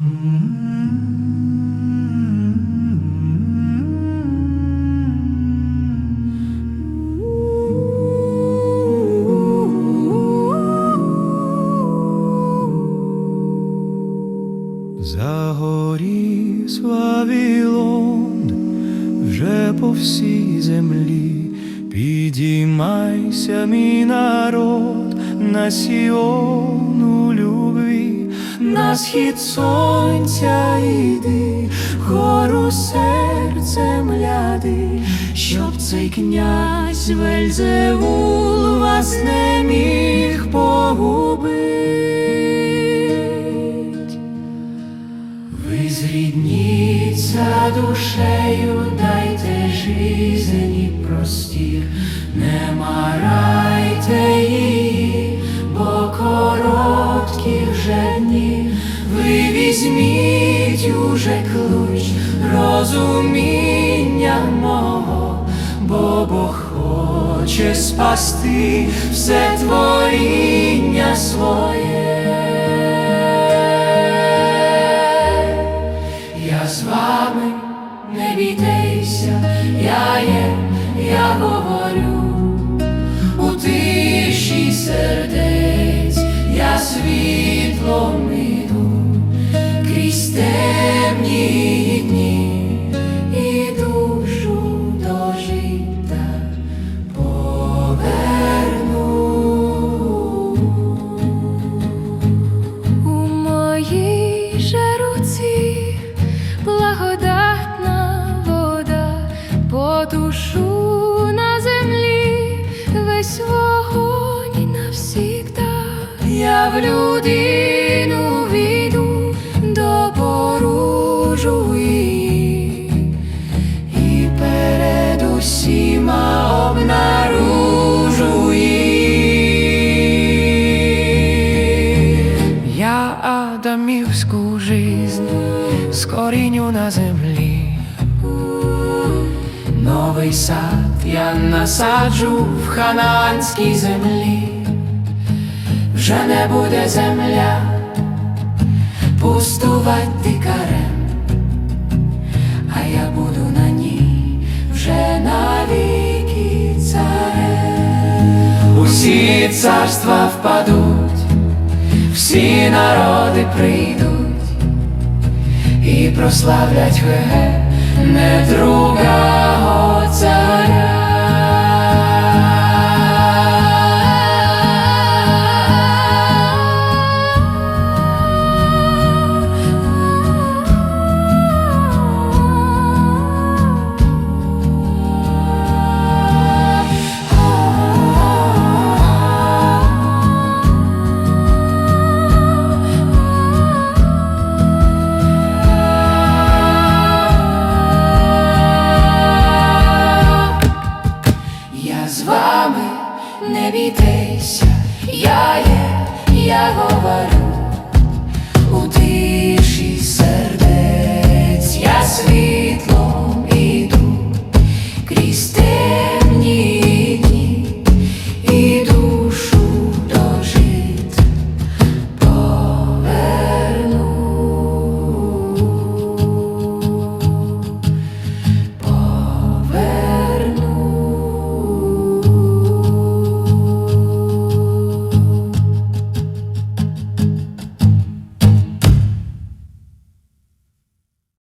Загорів Вавилон вже по всій землі, підіймайся, мій народ, на Сіон у любві, на схід сонця йди, гору серцем ляди, щоб цей князь Вельзевул вас не міг погубить. Ви зрідніться душею, дайте жизні простір, візьміть уже ключ розуміння мого, бо Бог хоче спасти все творіння своє. Темні дні і душу до життя поверну. У моїй же руці благодатна вода, по душу на землі весь вогонь навсігда. Я в людину адамівську жизнь скоріню на землі. Новий сад я насаджу в ханаанській землі. Вже не буде земля пустувати дикарем, а я буду на ній вже навіки царем. Усі царства впадуть, всі народи прийдуть і прославлять Хеге не другого царя. бійтеся, я є, я говорю у ти.